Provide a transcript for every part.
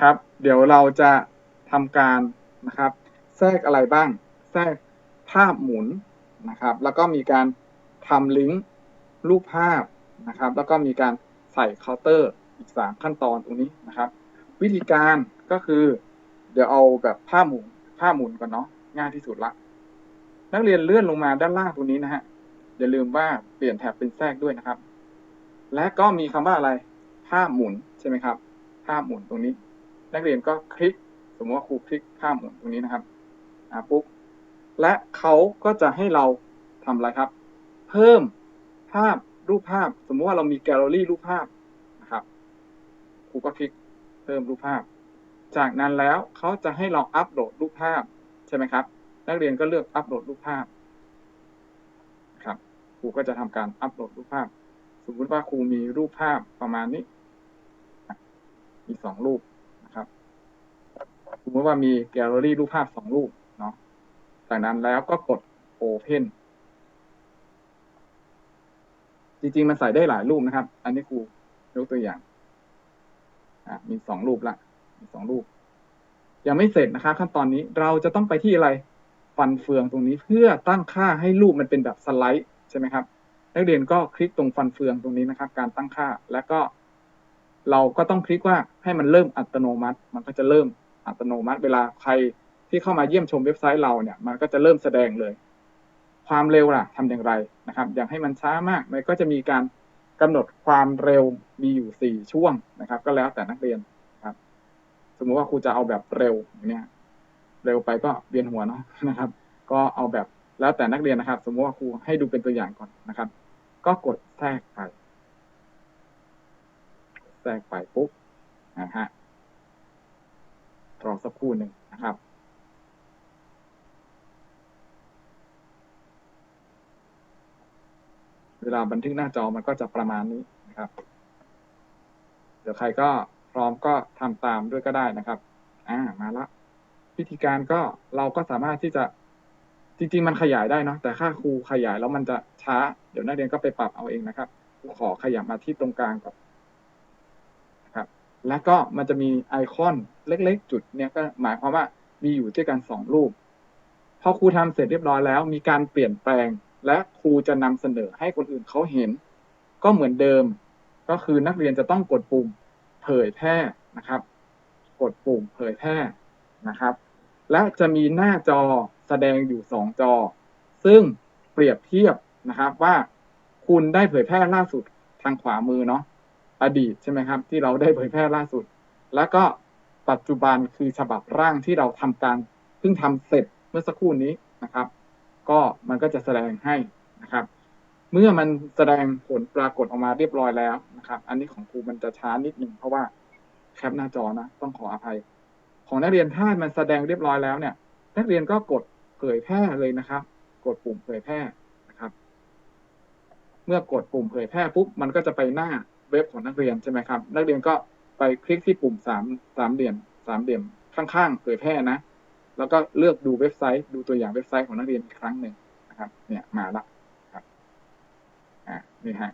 ครับ เดี๋ยวเราจะทำการนะครับ แทรกอะไรบ้าง แทรกภาพหมุนนะครับ แล้วก็มีการทำลิงก์รูปภาพนะครับ แล้วก็มีการใส่เคาน์เตอร์อีก3ขั้นตอนตรงนี้นะครับ วิธีการก็คือ เดี๋ยวเอาแบบภาพหมุนภาพหมุนก่อนเนาะง่ายที่สุดละนักเรียนเลื่อนลงมาด้านล่างตรงนี้นะฮะอย่าลืมว่าเปลี่ยนแท็บเป็นแทรกด้วยนะครับ และก็มีคำว่าอะไร ภาพหมุนใช่ไหมครับ ภาพหมุนตรงนี้ นักเรียนก็คลิก สมมติว่าครูคลิกภาพหมุนตรงนี้นะครับอ่าปุ๊บและเขาก็จะให้เราทำอะไรครับ เพิ่มภาพรูปภาพ สมมติว่าเรามีแกลเลอรี่รูปภาพนะครับครูก็คลิกเพิ่มรูปภาพ จากนั้นแล้วเขาจะให้เราอัปโหลดรูปภาพใช่ไหมครับ นักเรียนก็เลือกอัปโหลดรูปภาพครับครูก็จะทำการอัปโหลดรูปภาพ สมมติว่าครูมีรูปภาพประมาณนี้ มีสองรูป สมมติว่ามีแกลเลอรี่รูปภาพสองรูปเนาะจากนั้นแล้วก็กด Open จริงๆ มันใส่ได้หลายรูปนะครับ อันนี้ครูยกตัวอย่าง อะ มีสองรูปละมีสองรูป ยังไม่เสร็จนะครับขั้นตอนนี้เราจะต้องไปที่อะไร ฟันเฟืองตรงนี้เพื่อตั้งค่าให้รูปมันเป็นแบบสไลด์ใช่ไหมครับ นักเรียนก็คลิกตรงฟันเฟืองตรงนี้นะครับ การตั้งค่าแล้วก็ เราก็ต้องคลิกว่าให้มันเริ่มอัตโนมัติ มันก็จะเริ่ม อัตโนมัติ เวลาใครที่เข้ามาเยี่ยมชมเว็บไซต์เราเนี่ย มันก็จะเริ่มแสดงเลย ความเร็วล่ะทำอย่างไรนะครับ อยากให้มันช้ามากมันก็จะมีการกำหนดความเร็วมีอยู่สี่ช่วงนะครับ ก็แล้วแต่นักเรียนครับ สมมุติว่าครูจะเอาแบบเร็วอย่างเนี้ยเร็วไปก็เวียนหัวเนาะนะครับ ก็เอาแบบแล้วแต่นักเรียนนะครับ สมมติว่าครูให้ดูเป็นตัวอย่างก่อนนะครับ ก็กดแทรกไปแทรกไปปุ๊บนะฮะ รอสักครู่หนึ่งนะครับเวลาบันทึกหน้าจอมันก็จะประมาณนี้นะครับ เดี๋ยวใครก็พร้อมก็ทำตามด้วยก็ได้นะครับ อ่า มาละ วิธีการก็เราก็สามารถที่จะ จริง ๆ มันขยายได้เนาะ แต่ค่าครูขยายแล้วมันจะช้า เดี๋ยวนักเรียนก็ไปปรับเอาเองนะครับ ขอขยับมาที่ตรงกลางก่อนนะครับ แล้วก็มันจะมีไอคอนเล็ก ๆ จุดเนี้ยก็หมายความว่ามีอยู่ด้วยกันสองรูป พอครูทำเสร็จเรียบร้อยแล้ว มีการเปลี่ยนแปลง และครูจะนำเสนอให้คนอื่นเขาเห็น ก็เหมือนเดิม ก็คือนักเรียนจะต้องกดปุ่มเผยแพร่นะครับ กดปุ่มเผยแพร่นะครับ และจะมีหน้าจอแสดงอยู่สองจอ ซึ่งเปรียบเทียบนะครับว่าคุณได้เผยแพร่ล่าสุดทางขวามือเนาะ อดีตใช่ไหมครับ ที่เราได้เผยแพร่ล่าสุด แล้วก็ปัจจุบันคือฉบับร่างที่เราทำการเพิ่งทำเสร็จเมื่อสักครู่นี้นะครับ ก็มันก็จะแสดงให้นะครับ เมื่อมันแสดงผลปรากฏออกมาเรียบร้อยแล้วนะครับ อันนี้ของครูมันจะช้านิดหนึ่งเพราะว่าแคปหน้าจอนะต้องขออภัย ของนักเรียนถ้ามันแสดงเรียบร้อยแล้วเนี่ย นักเรียนก็กดเผยแพร่เลยนะครับ กดปุ่มเผยแพร่นะครับ เมื่อกดปุ่มเผยแพร่ปุ๊บมันก็จะไปหน้า ว็บของนักเรียนใช่ไหมครับ นักเรียนก็ไปคลิกที่ปุ่มสามสามเหลี่ยมสามเหลี่ยมข้างๆเผยแพร่นะ แล้วก็เลือกดูเว็บไซต์ ดูตัวอย่างเว็บไซต์ของนักเรียนอีกครั้งหนึ่งนะครับ เนี่ยมาละครับอ่านี่ฮะ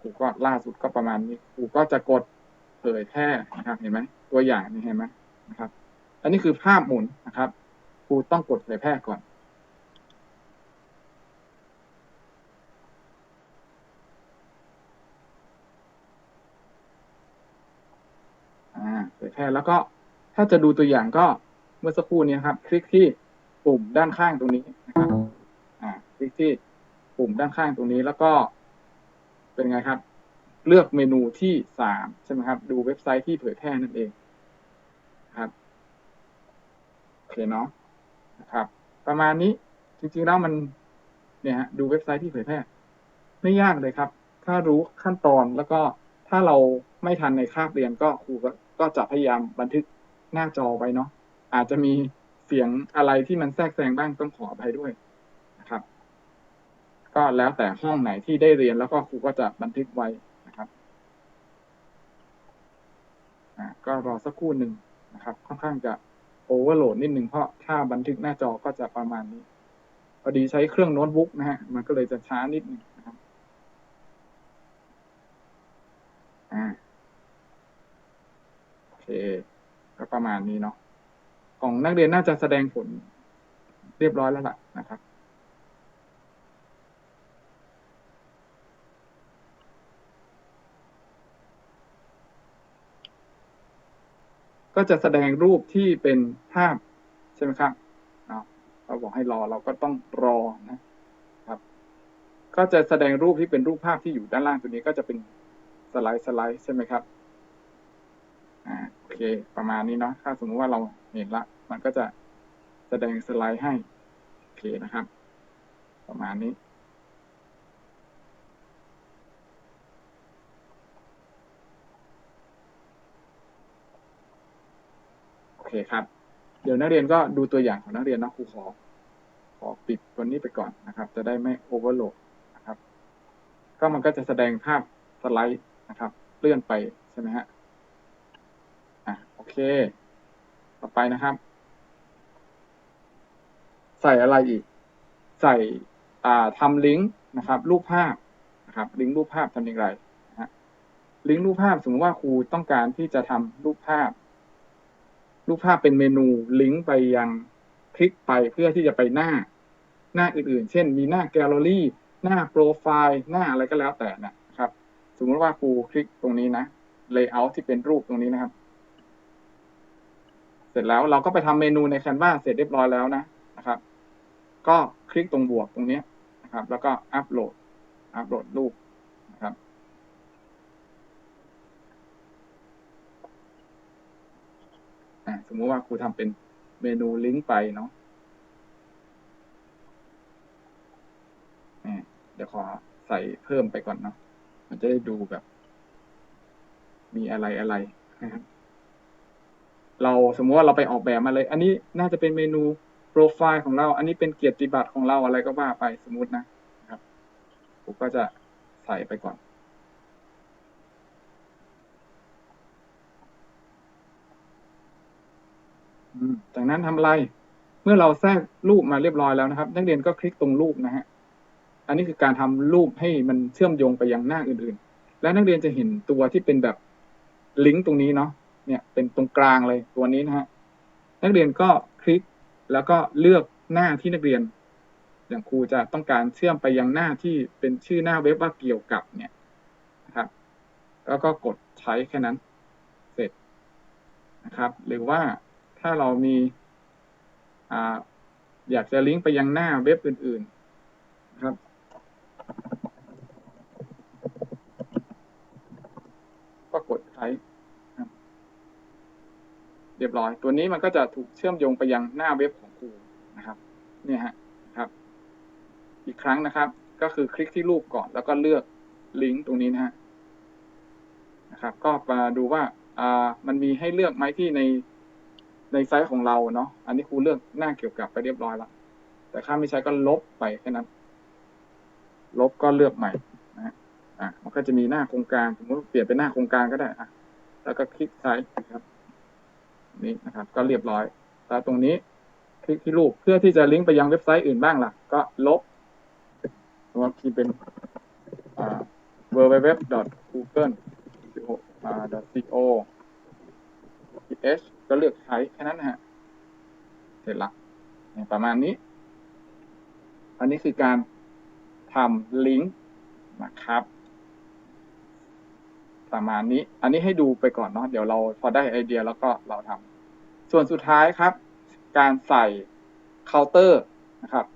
ครูก็ล่าสุดก็ประมาณนี้ครูก็จะกดเผยแพร่นะครับ เห็นไหมตัวอย่างนี่เห็นไหมนะครับ อันนี้คือภาพหมุนนะครับครูต้องกดเผยแพร่ก่อน อ่า แพร่แล้วก็ถ้าจะดูตัวอย่างก็เมื่อสักครู่นี้ครับ คลิกที่ปุ่มด้านข้างตรงนี้นะครับอ่าคลิกที่ปุ่มด้านข้างตรงนี้แล้วก็ เป็นไงครับ เลือกเมนูที่สามใช่ไหมครับ ดูเว็บไซต์ที่เผยแพร่นั่นเองครับโอเคเนาะนะครับ ประมาณนี้จริงๆแล้วมันเนี่ยฮะดูเว็บไซต์ที่เผยแพร่ไม่ยากเลยครับ ถ้ารู้ขั้นตอนแล้วก็ถ้าเราไม่ทันในคาบเรียนก็ครูก็ ก็จะพยายามบันทึกหน้าจอไว้เนาะอาจจะมีเสียงอะไรที่มันแทรกแซงบ้างต้องขออภัยด้วยนะครับ ก็แล้วแต่ห้องไหนที่ได้เรียนแล้วก็ครูก็จะบันทึกไว้นะครับอ่าก็รอสักครู่หนึ่งนะครับ ค่อนข้างจะโอเวอร์โหลดนิดหนึ่งเพราะถ้าบันทึกหน้าจอก็จะประมาณนี้พอดีใช้เครื่องโน้ตบุ๊กนะฮะมันก็เลยจะช้านิดนึงนะครับอ่า เคก็ประมาณนี้เนาะของนักเรียนน่าจะแสดงผลเรียบร้อยแล้วล่ะนะครับก็จะแสดงรูปที่เป็นภาพใช่ไหมครับเนาะเราบอกให้รอเราก็ต้องรอนะครับ ก็จะแสดงรูปที่เป็นรูปภาพที่อยู่ด้านล่างตัวนี้ก็จะเป็นสไลด์สไลด์ใช่ไหมครับ ประมาณนี้เนาะถ้าสมมติว่าเราเห็นละมันก็จะแสดงสไลด์ให้โอเคนะครับ ประมาณนี้โอเคครับ เดี๋ยวนักเรียนก็ดูตัวอย่างของนักเรียนนะครูขอ ขอปิดตัวนี้ไปก่อนนะครับ จะได้ไม่โอเวอร์โหลดนะครับ ก็มันก็จะแสดงภาพสไลด์นะครับ เลื่อนไปใช่ไหมฮะ เค ต่อไปนะครับ ใส่อะไรอีก ใส่อ่าทำลิงก์นะครับ รูปภาพนะครับ ลิงก์รูปภาพทำอย่างไรนะฮะลิงก์รูปภาพสมมติว่าครูต้องการที่จะทำรูปภาพ รูปภาพเป็นเมนูลิงก์ไปยังคลิกไปเพื่อที่จะไปหน้า หน้าอื่นๆ เช่น มีหน้าแกลเลอรี่ หน้าโปรไฟล์ หน้าอะไรก็แล้วแต่นะครับ สมมติว่าครูคลิกตรงนี้นะ layout ที่เป็นรูปตรงนี้นะครับ เสร็จแล้วเราก็ไปทำเมนูใน Canva เสร็จเรียบร้อยแล้วนะนะครับ ก็คลิกตรงบวกตรงนี้นะครับ แล้วก็อัปโหลดอัปโหลดรูปนะครับ สมมติว่าครูทำเป็นเมนูลิงก์ไปเนาะเดี๋ยวขอใส่เพิ่มไปก่อนเนาะมันจะได้ดูแบบ มีอะไรอะไรนะครับ เราสมมติว่าเราไปออกแบบมาเลย อันนี้น่าจะเป็นเมนูโปรไฟล์ของเรา อันนี้เป็นเกียรติบัตรของเราอะไรก็ว่าไปสมมตินะครับผมก็จะใส่ไปก่อน จากนั้นทำอะไร เมื่อเราแทรกรูปมาเรียบร้อยแล้วนะครับ นักเรียนก็คลิกตรงรูปนะฮะ อันนี้คือการทำรูปให้มันเชื่อมโยงไปยังหน้าอื่นๆ และนักเรียนจะเห็นตัวที่เป็นแบบลิงก์ตรงนี้เนาะ เนี่ยเป็นตรงกลางเลยตัวนี้นะฮะนักเรียนก็คลิกแล้วก็เลือกหน้าที่นักเรียน อย่างครูจะต้องการเชื่อมไปยังหน้าที่เป็นชื่อหน้าเว็บว่าเกี่ยวกับเนี่ยนะครับ แล้วก็กดใช้แค่นั้น เสร็จนะครับ หรือว่าถ้าเรามีอ่าอยากจะลิงก์ไปยังหน้าเว็บอื่น ๆ นะครับ ก็กดใช้ เรียบร้อย ตัวนี้มันก็จะถูกเชื่อมโยงไปยังหน้าเว็บของครูนะครับ เนี่ยฮะครับ อีกครั้งนะครับ ก็คือคลิกที่รูปก่อน แล้วก็เลือกลิงก์ตรงนี้นะฮะนะครับ ก็มาดูว่าอ่ามันมีให้เลือกไหมที่ในในไซต์ของเราเนาะอันนี้ครูเลือกหน้าเกี่ยวกับไปเรียบร้อยแล้วแต่ถ้าไม่ใช้ก็ลบไปแค่นั้น ลบก็เลือกใหม่นะฮะอะมันก็จะมีหน้าโครงการสมมติเปลี่ยนเป็นหน้าโครงการก็ได้อะแล้วก็คลิกใช้ครับ นี่นะครับ ก็เรียบร้อย แล้วตรงนี้คลิกที่รูปเพื่อที่จะลิงก์ไปยังเว็บไซต์อื่นบ้างล่ะ ก็ลบสมมติที่เป็น www.google.co ก็เลือกใช้แค่นั้นนะฮะ เสร็จละประมาณนี้ อันนี้คือการทำลิงก์นะครับ ประมาณนี้ อันนี้ให้ดูไปก่อนเนาะเดี๋ยวเราพอได้ไอเดียแล้วก็เราทำส่วนสุดท้ายครับ การใส่เคาน์เตอร์นะครับ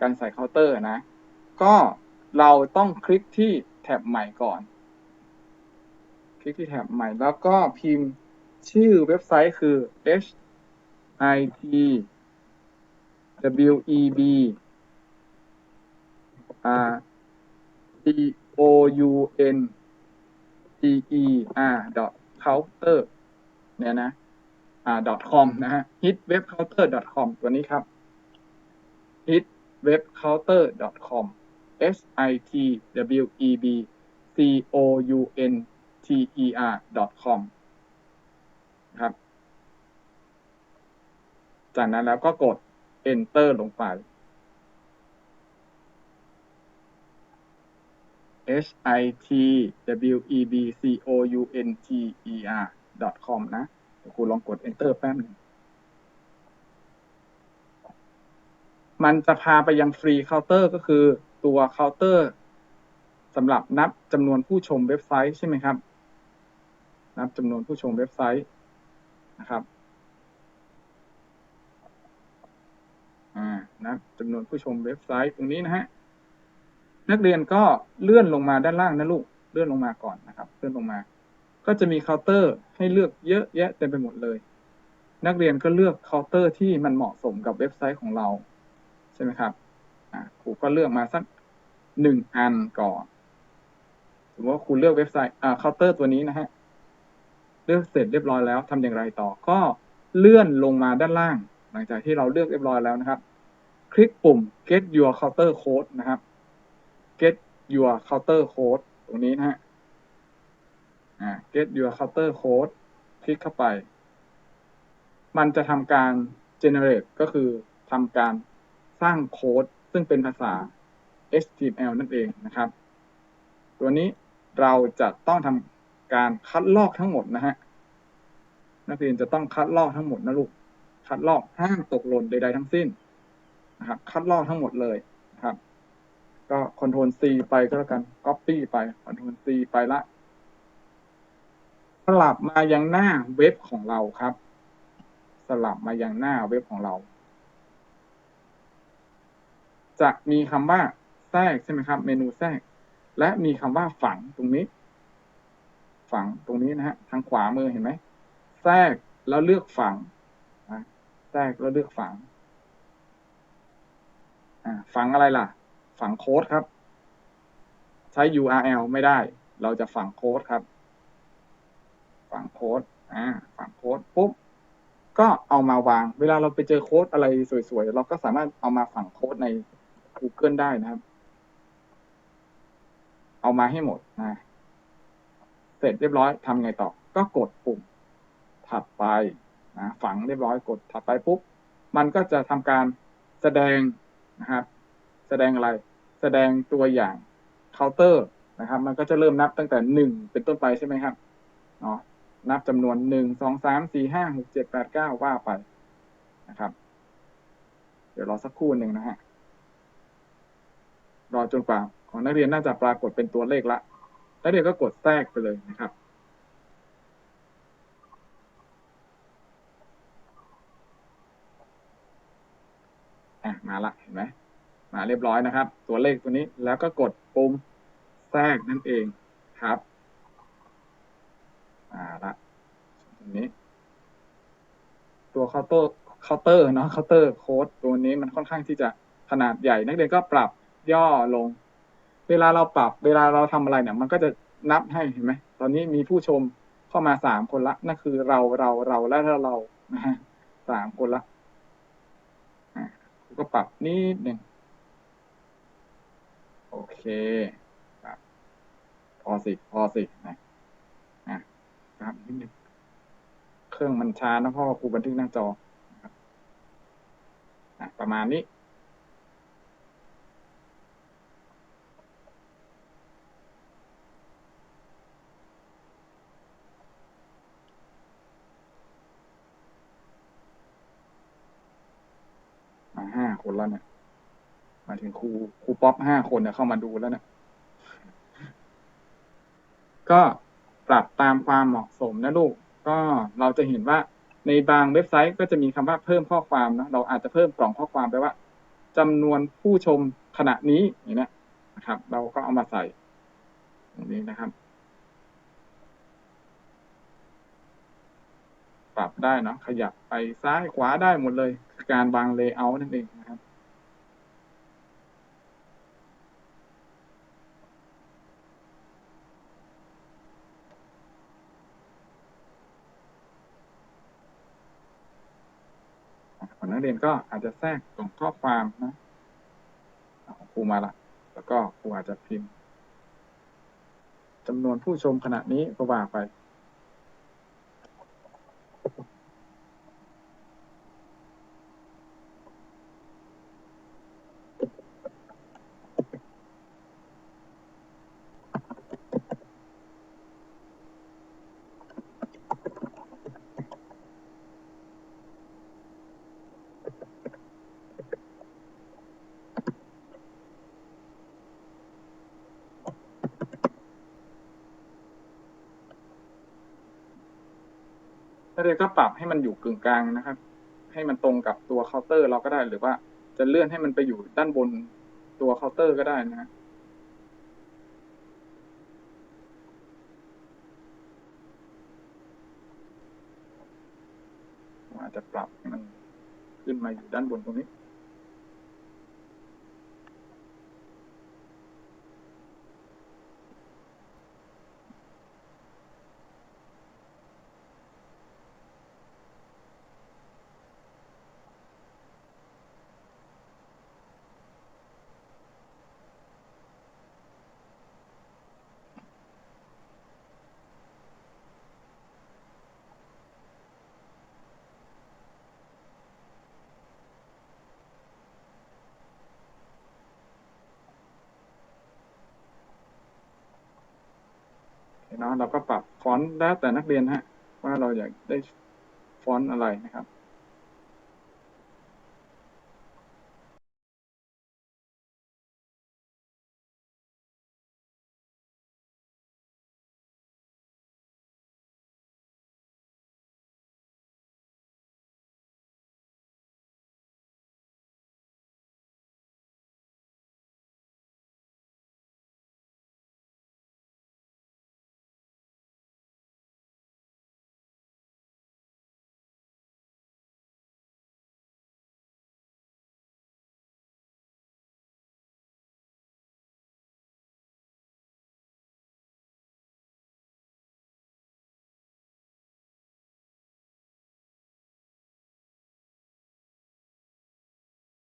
การใส่เคาน์เตอร์นะ ก็เราต้องคลิกที่แท็บใหม่ก่อน คลิกที่แท็บใหม่แล้วก็พิมพ์ชื่อเว็บไซต์คือ h i t w e b r c o u n t e r dot counter เนี่ยนะอ่า .com นะฮะ hitwebcounter.com ตัวนี้ครับ hitwebcounter.com h i t w e b c o u n t e r.com ครับ จากนั้นแล้วก็กด enter ลงไป h i t w e b c o u n t e r com นะเดี๋ยวครูลองกด enter แป๊บหนึงมันจะพาไปยังฟรีเคาน์เตอร์ก็คือตัวเคาน์เตอร์สำหรับนับจำนวนผู้ชมเว็บไซต์ใช่ไหมครับ นับจำนวนผู้ชมเว็บไซต์นะครับอ่านับจำนวนผู้ชมเว็บไซต์ตรงนี้นะฮะ นักเรียนก็เลื่อนลงมาด้านล่างนะลูก เลื่อนลงมาก่อนนะครับ เลื่อนลงมา ก็จะมีเคาน์เตอร์ให้เลือกเยอะแยะเต็มไปหมดเลย นักเรียนก็เลือกเคาน์เตอร์ที่มันเหมาะสมกับเว็บไซต์ของเรา ใช่ไหมครับครูก็เลือกมาสักหนึ่งอันก่อนสมมติว่าครูเลือกเว็บไซต์อ่าเคาน์เตอร์ตัวนี้นะฮะ เลือกเสร็จเรียบร้อยแล้วทำอย่างไรต่อ ก็เลื่อนลงมาด้านล่าง หลังจากที่เราเลือกเรียบร้อยแล้วนะครับ คลิกปุ่ม get your counter code นะครับ get your counter code ตรงนี้นะฮะ get your counter code คลิกเข้าไป มันจะทำการ generate ก็คือทำการสร้างโค้ดซึ่งเป็นภาษา HTML นั่นเองนะครับ ตัวนี้เราจะต้องทำการคัดลอกทั้งหมดนะฮะ นักเรียนจะต้องคัดลอกทั้งหมดนะลูก คัดลอกห้ามตกหล่นใดๆทั้งสิ้นนะครับ คัดลอกทั้งหมดเลยนะครับ ก็ Ctrl C ไปก็แล้วกัน Copy ไป Ctrl C ไปละสลับมายังหน้าเว็บของเราครับ สลับมายังหน้าเว็บของเรา จะมีคำว่าแทรกใช่ไหมครับ เมนูแทรก และมีคำว่าฝังตรงนี้ ฝังตรงนี้นะฮะทางขวามือเห็นไหมแทรกแล้วเลือกฝังแทรกแล้วเลือกฝังฝังอะไรล่ะ ฝังโค้ดครับ ใช้ URL ไม่ได้ เราจะฝังโค้ดครับ ฝังโค้ดอ่าฝังโค้ดปุ๊บก็เอามาวาง เวลาเราไปเจอโค้ดอะไรสวยๆ เราก็สามารถเอามาฝังโค้ดใน Google ได้นะครับ เอามาให้หมดนะ เสร็จเรียบร้อยทำไงต่อ ก็กดปุ่ม ถัดไปนะฝังเรียบร้อยกดถัดไปปุ๊บ มันก็จะทำการแสดงนะครับ แสดงอะไร แสดงตัวอย่างเคาน์เตอร์นะครับ มันก็จะเริ่มนับตั้งแต่หนึ่งเป็นต้นไปใช่ไหมครับเนาะนับจำนวนหนึ่งสองสามสี่ห้าหกเจ็ดแปดเก้าว่าไปนะครับ เดี๋ยวรอสักครู่หนึ่งนะฮะรอจนกว่าของนักเรียนน่าจะปรากฏเป็นตัวเลขละนักเรียนก็กดแทรกไปเลยนะครับอะมาละเห็นไหม มาเรียบร้อยนะครับ ตัวเลขตัวนี้แล้วก็กดปุ่มแทรกนั่นเองครับอ่าละตรงนี้ ตัวเคาน์เตอร์เคาน์เตอร์เนาะเคาน์เตอร์โค้ดตัวนี้มันค่อนข้างที่จะขนาดใหญ่ นักเรียนก็ปรับย่อลง เวลาเราปรับ เวลาเราทำอะไรเนี่ย มันก็จะนับให้เห็นไหมตอนนี้มีผู้ชมเข้ามาสามคนละนั่นคือเราเราเราและเรานะฮะสามคนละก็ปรับนิดหนึ่ง โอเคครับพอสิพอสินะนะครับนิดนึงเครื่องมันช้านะเพราะว่าครูบันทึกหน้าจอนะครับนะประมาณนี้ มาห้าคนแล้วเนี่ย มาถึงครูครูป๊อปห้าคนเนี่ยเข้ามาดูแล้วนี่ยก็ปรับตามความเหมาะสมนะลูก ก็เราจะเห็นว่าในบางเว็บไซต์ก็จะมีคำว่าเพิ่มข้อความนะเราอาจจะเพิ่มกล่องข้อความไปว่าจำนวนผู้ชมขณะนี้อย่างนี้นะครับ เราก็เอามาใส่ตรงนี้นะครับ ปรับได้เนาะขยับไปซ้ายขวาได้หมดเลย การวางเลเยอร์นั่นเองนะครับ นักเรียนก็อาจจะแทรกกล่องข้อความนะของครูมาละแล้วก็ครูอาจจะพิมพ์จำนวนผู้ชมขณะนี้ก็ว่าไป เรียนก็ปรับให้มันอยู่กึ่งกลางนะครับ ให้มันตรงกับตัวเคาน์เตอร์เราก็ได้ หรือว่าจะเลื่อนให้มันไปอยู่ด้านบนตัวเคาน์เตอร์ก็ได้นะฮะอาจจะปรับให้มันขึ้นมาอยู่ด้านบนตรงนี้ เนาะเราก็ปรับฟอนต์แล้วแต่นักเรียนฮะว่าเราอยากได้ฟอนต์อะไรนะครับ